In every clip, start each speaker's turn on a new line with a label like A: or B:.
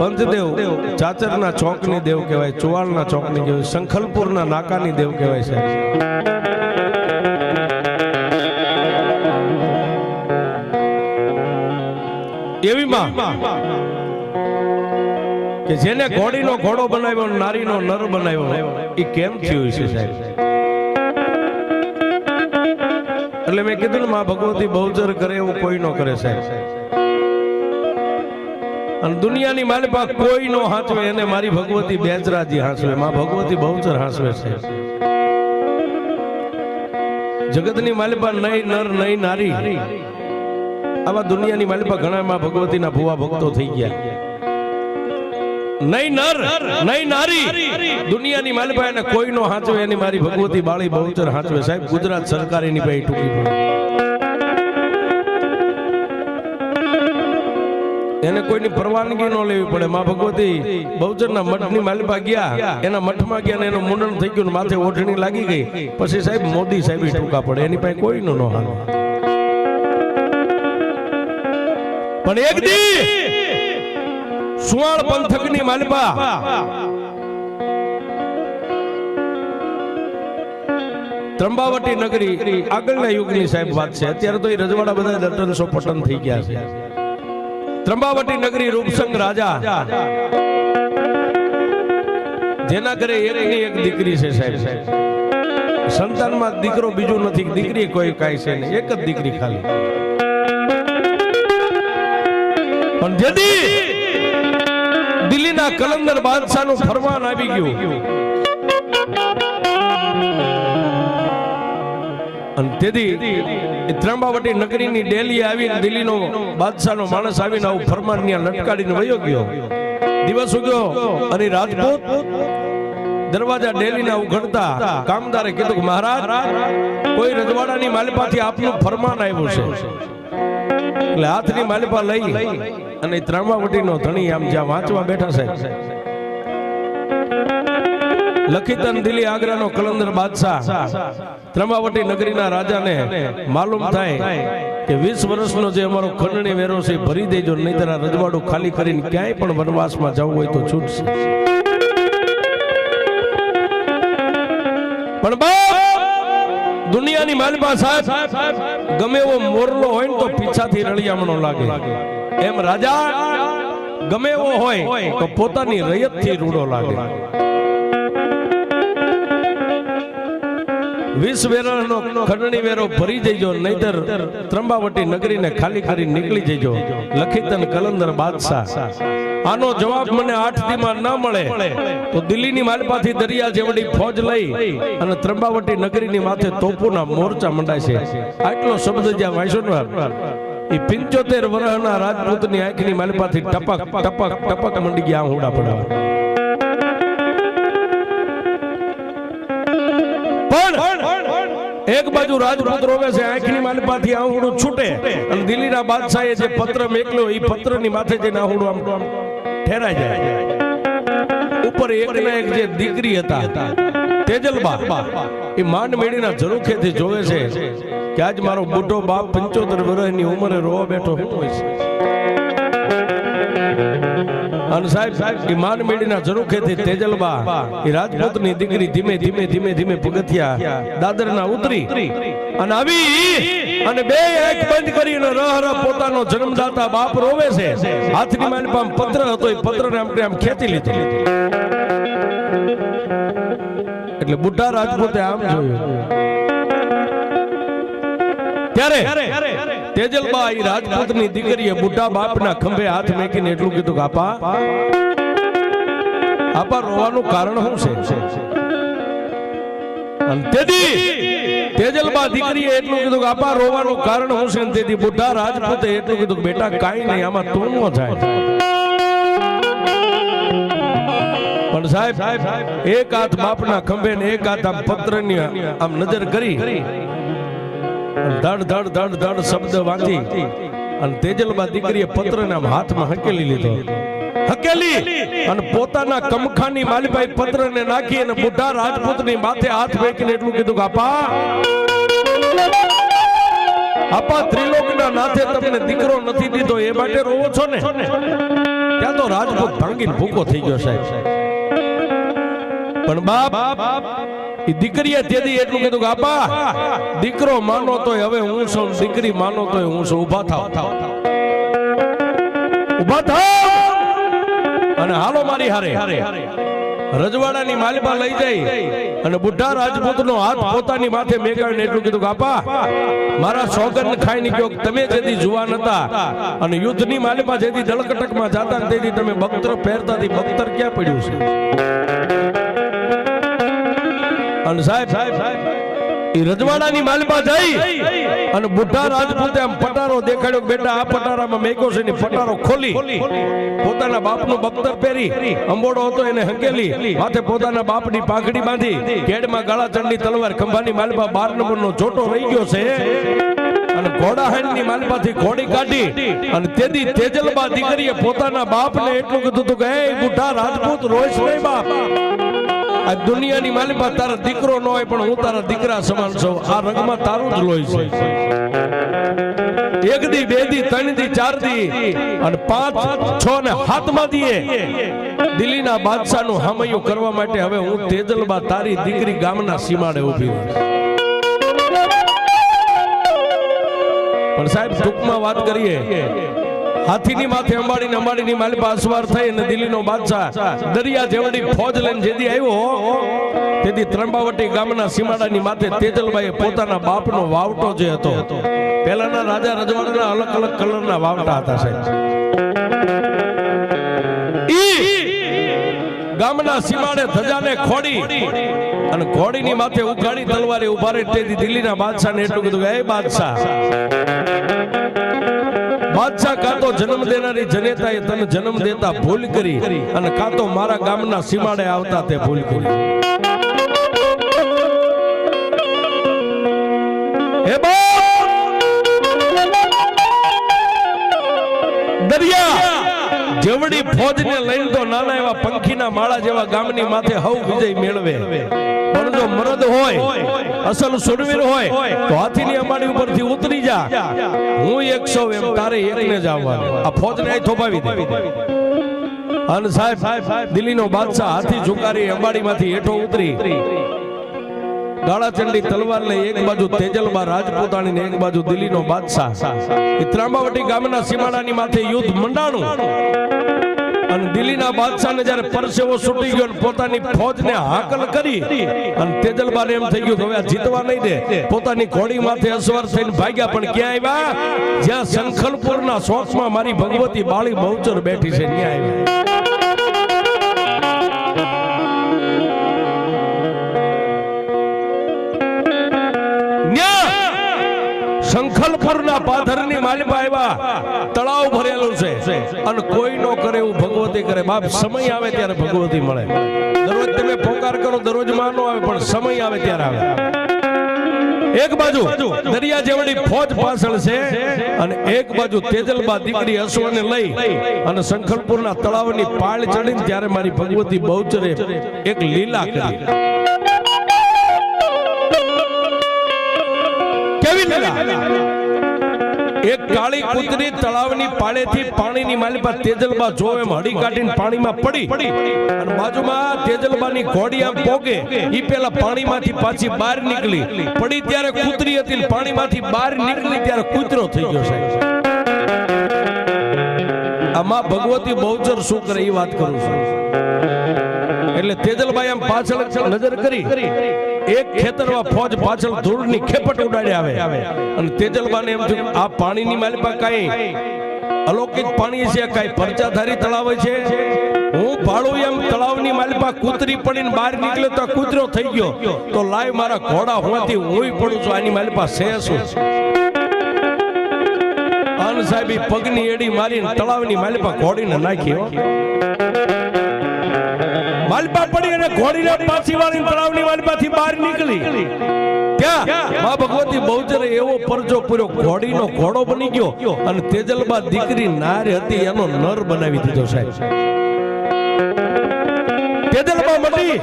A: પંચદેવ ચાચરના ચોકની દેવ કહેવાય, ચુવાળના ચોકની કહેવાય શંખલપુરના નાકાની દેવ કહેવાય છે એવી માં કે જેને ઘોડીનો ઘોડો બનાવ્યો નારીનો નર બનાવ્યો એ કેમ થયું છે સાહેબ? એટલે મેં કીધું ને, માં ભગવતી બહુચર કરે એવું કોઈ નો કરે સાહેબ. અને દુનિયાની માલિપા કોઈ નો હાંચવે એને મારી ભગવતી બેજરાજી હાંસવે, માં ભગવતી બહુચર હાંસવે છે. જગતની માલિપા નહીં નર નહીં નારી. આવા દુનિયાની માલિપા ઘણા માં ભગવતીના ભુવા ભક્તો થઈ ગયા. નહીં નર નહીં નારી. દુનિયાની માલિપા એને કોઈ નો હાંચવે એની મારી ભગવતી બાળી બહુચર હાંચવે સાહેબ, ગુજરાત સરકાર એની પાસે ટૂંકી પડે એને કોઈની પરવાનગી ન લેવી પડે. માં ભગવતી બહુચરના મઠની માલિપા ગયા. એના મઠમાં ગયા એનું મુંડન થઈ ગયું માથે ઓઢણી લાગી ગઈ. પછી સાહેબ મોદી સાહેબ ટૂંકા પડે. એની પાસે કોઈ નો હાલ. પણ એક દી સુવાળ પંથકની માલિપા ત્રંબાવટી નગરી આગળના યુગની સાહેબ વાત છે. અત્યારે તો એ રજવાડા બધા દટનસો પટન થઈ ગયા છે. ત્રંબાવટી નગરી રૂપસંગ રાજા. જેના ઘરે એકની એક દીકરી છે સાહેબ. સંતાનમાં દીકરો બીજું નથી, દીકરી કોઈ કાંઈ છે નહીં, એક જ દીકરી ખાલી. પણ જેદી દિલ્હીના કલંદર બાદશાહનું ફરમાન આવી ગયું. અને તેથી એ ત્રંબાવટી નગરીની ડેલી માણસ આવીને આવું ફરમાન ત્યાં લટકાડીને વયો ગયો. દિવસ ઉગ્યો અને રાજપૂત દરવાજા ડેલીના ઉઘડતા કામદારે કીધું કે, મહારાજ, કોઈ રજવાડાની માલિપાથી આપનું ફરમાન આવ્યું છે. એટલે હાથની માલિપા લઈ અને ત્રાંબાવટીનો ધણી આમ જ્યાં વાંચવા બેઠા છે. લખીતન દિલ્હી આગ્રાનો કલંદર બાદશાહ. ત્રમાવટી નગરીના રાજાને માલુમ થાય કે વીસ વર્ષનો જે અમારો ખંડણી વેરો છે ભરી દેજો, નહીતર આ રજવાડું ખાલી કરીને ક્યાંય પણ વનવાસમાં જવું હોય તો છૂટશે. પણ દુનિયાની માલિપા સાહેબ, ગમે એવો મોરલો હોય ને તો પીછાથી રળિયામણો લાગે. એમ રાજા, ગમે એવો હોય તો પોતાની રયતથી રૂડો લાગે. વીસ વેરાનો ખંડણી વેરો ભરી જઈજો નહીતર ત્રંબાવટી નગરીને ખાલી કરી નીકળી જઈજો લખીતન કલંદર બાદશાહ. આનો જવાબ મને આઠ દીમાં ન મળે. તો દિલ્હીની માલપાથી દરિયા જેવડી ફોજ લઈ અને ત્રંબાવટી નગરીની માથે તોપોના મોરચા મંડાય આટલો શબ્દ જ્યાં વાંચો એ પિંચોતેર વર્ષના રાજપૂતની આંખની માલપાથી ટપક ટપક ટપક મંડી ગયા હુડા પડાવે એક બાજુ રાજપૂત રોવે છે, આંખની માલપાથી આહુડું છૂટે. અને દિલ્હીના બાદશાહે જે પત્ર મેકલ્યો એ પત્રની માથે જઈને આહુડું આમ ઠેરાઈ જાય. ઉપર એક ના એક જે દીકરી હતા, તેજલબા, એ માંડ મેળીના ઝરૂખેથી જોવે છે કે આજ મારો બુઢો બાપ પંચોતેર વર્ષની ઉંમરે રોવા બેઠો શું હોય છે. અને સાહેબ માંડ મેળીના ઝરૂખેથી તેજલબા, એ રાજપૂતની દીકરી ધીમે ધીમે ધીમે ધીમે પગથિયા દાદરના ઉતરી અને આવી અને બે આંખ બંધ કરીને રહ રહ પોતાનો જન્મદાતા બાપ રોવે છે. હાથની માલિપા પત્ર હતો, એ પત્રને આમ આમ ખેંચી લીધી. એટલે બુઢા રાજપૂતે આમ જોયું. ત્યારે તેજલબા એ રાજપૂતની દીકરીએ બુઢા બાપના ખંભે હાથ મેકીને એટલું કીધું કે આપા આપા. રોવાનું કારણ શું છે? તેજલબા દીકરીએ એટલું કીધું કે આપા રોવાનું કારણ શું છે? અને તેથી બુઢા રાજપૂતે એટલું કીધું કે બેટા કાઈ નહીં આમાં તું ન પણ સાહેબ એક હાથ બાપના ખંભે ને એક હાથ આમ પત્રની આમ નજર કરી ધડ ધડ ધડ ધડ શબ્દ વાંચી અને તેજલબા દીકરીએ પત્રને હાથમાં હકેલી લીધો. હકેલી! અને પોતાના કમખાની માલિપાઈ પત્રને નાખી અને બુઢા રાજપૂતની માથે હાથ ફેંકીને એટલું કીધું કે, આપા આપા ત્રિલોકના નાથે તમને દીકરો નથી દીધો, એ માટે રોવો છો ને? ત્યાં તો રાજપૂત ભાંગીને ભૂકો થઈ ગયો સાહેબ. પણ બાપ એ દીકરીએ તેથી એટલું કીધું કે, આપા, દીકરો માનો તોય હવે હું છું દીકરી માનો તોય હું છું ઊભા થાવ. ઊભા થાવ? અને હાલો મારી હારે. રજવાડાની માલિપા લઈ જાય અને બુઢા રાજપૂતનો હાથ પોતાની માથે મેકાવીને એટલું કીધું કે, આપા, મારા સોગન ખાઈ નીકળ્યો કે તમે જેથી જુવાન હતા અને યુદ્ધની માલિપા જેથી જળકટકમાં જાતા તેથી તમે બખ્તર પહેરતા હતી બખ્તર ક્યાં પડ્યું છે? અને સાહેબ સાહેબ એ રજવાડાની માલમાં જઈ અને બુઢા રાજપૂતે આમ પટારો દેખાડ્યો બેટા આ પટારામાં મેકો છે ને પટારો ખોલી. પોતાના બાપનું બખ્તર પહેરી. અંબોડો હતો એને હંકેલી. માથે પોતાના બાપની પાઘડી બાંધી. કેડમાં ગાળા ચંડી તલવાર ખંભાની માલિપા બાર નંબરનો ચોટો રહી ગયો છે. અને ઘોડાહાણની માલમાંથી ઘોડી કાઢી. અને તેદી તેજલબા દીકરીએ પોતાના બાપને એટલું કીધું હતું કે હે બુઢા રાજપૂત રોઈશ નહીં બાપ. આ દુનિયાની માલિપા તારા દીકરો ન હોય પણ હું તારા દીકરા સમાન છું. આ રંગમાં તારું જ લોહી છે. એક દી, બે દી, ત્રણ દી, ચાર દી અને પાંચ, છ ને હાથમાં દીએ. દિલ્હીના બાદશાહનું હામૈયું કરવા માટે હવે હું તેજલબા તારી દીકરી ગામના સીમાડે ઊભી પણ સાહેબ, ટૂંકમાં વાત કરીએ. હાથીની માથે અંબાડીને અંબાડીની માલિપા અસવાર થઈ અને દિલ્હીનો બાદશાહ દરિયા જેવડી ફોજ લઈને જેદી આવ્યો, તેથી ત્રંબાવટી ગામના સીમાડાની માથે તેજલભાઈએ પોતાના બાપનો વાવટો જે હતો, પહેલાના રાજા રજવાડાના અલગ અલગ કલરના વાવટા હતા સાહેબ. ગામના સીમાડે ધજાને ખોડી અને ઘોડીની માથે ઉઘાડી તલવારી ઊભા રહી, તેથી દિલ્હીના બાદશાહને એટલું કીધું કે, એ બાદશાહ બાદશાહ કાતો જન્મ દેનારી જનેતા એ તને જન્મ દેતા ભૂલ કરી અને કાતો મારા ગામના સીમાડે આવતા તે ભૂલ કરી. હે દરિયા! જેવડી ફોજને લઈને તો નાના એવા પંખીના માળા જેવા ગામની માથે હવ વિજય મેળવે. પણ જો મરદ હોય અસલ સુરવીર હોય તો હાથીની અંબાડી ઉપરથી ઉતરી જા. હું એક સૌ એમ તારે એકને જ આવવાનું. આ ફોજને અહીં થોપાવી દે. અને સાહેબ દિલ્હીનો બાદશાહ હાથી ઝુકારી અંબાડીમાંથી હેઠો ઉતરી. ગાળાચંડી તલવાર લઈ એક બાજુ તેજલબા રાજપૂતાણી ને એક બાજુ દિલ્હીનો બાદશાહ. એ ત્રાંબાવટી ગામના સીમાડાની માથે યુદ્ધ મંડાણું. અને દિલ્હીના બાદશાહને જ્યારે પરસેવો છૂટી ગયો અને પોતાની ફોજને હાકલ કરી, અને તેજલબાને એમ થઈ ગયું કે હવે જીતવા નહીં દે. પોતાની ઘોડી માથે અસવાર થઈને ભાગ્યા, પણ ક્યાં આવ્યા? જ્યાં શંખલપુરના શોખમાં મારી ભગવતી બાળી બહુચર બેઠી છે, ત્યાં આવ્યા. શંખલપુરના પાથરની માલિપા આવ્યા. તળાવ ભરેલું છે. અને કોઈ નો કરે એવું ભગવતી કરે. બાપ, સમય આવે ત્યારે ભગવતી મળે. દરરોજ તમે પોકાર કરો, દરરોજમાં આવે, પણ સમય આવે ત્યારે આવે. એક બાજુ દરિયા જેવડી ફોજ પાછળ છે અને એક બાજુ તેજલબા દીકરી અશ્વને લઈ અને શંખલપુરના તળાવની પાળ ચડીને ત્યારે મારી ભગવતી બહુચરે એક લીલા કરી. કેવી લીલા? એક કાળી કૂતરી તળાવની પાળેથી પાણીની માલિપા તેજલબા જો એમ હડી કાઢીને પાણીમાં પડી. અને બાજુમાં તેજલબાની ઘોડી આમ પોગે, ઈ પેલા પાણીમાંથી પાછી બહાર નીકળી. પડી ત્યારે કૂતરી હતી પાણીમાંથી બહાર નીકળી ત્યારે કૂતરો થઈ ગયો સાહેબ. આમાં ભગવતી બહુચર શું કરે એ વાત કરું છું. એટલે તેજલબાઈ આમ પાછળ નજર કરી. એક ખેતરમાં ફોજ પાછળ ધૂળની ખેપટ ઉડાડી આવે. અને તેજલબાને એમ થયું, આ પાણીની માલિપા કાંઈ અલૌકિક પાણી છે, કાંઈ પરચાધારી તળાવ છે? હું ભાડું એમ તળાવની માલિકા કૂતરી પડીને બહાર નીકળ્યો તો કૂતરો થઈ ગયો. તો લાય મારા ઘોડા હોવાથી હુંય પડું છું, આની માલિકા છે શું? અન સાહેબ પગની એડી મારીને તળાવની માલિકા ઘોડીને નાખી, હો. માલપા પડી અને ઘોડીને પાછી વાળી તળાવની માલપાથી બહાર નીકળી. ત્યાં મા ભગવતી બહુચરે એવો પરજો પૂર્યો ઘોડીનો ઘોડો બની ગયો અને તેજલબા દીકરી નારી હતી એનો નર બનાવી દીધો સાહેબ. તેજલમાં મટી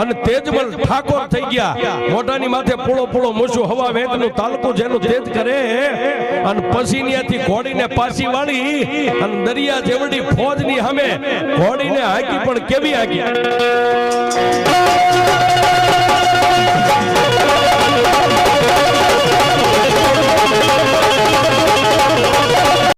A: અને તેજમલ ઠાકોર થઈ ગયા. મોઢાની માથે પૂળો પૂળો મૂછું હવા વેગનું તાલકું જેનું તેજ કરે. અને પછી ત્યાંથી ઘોડીને પાછી વાળી અને દરિયા જેવડી ફોજની સામે ઘોડીને હાકી પણ કેવી હાકી?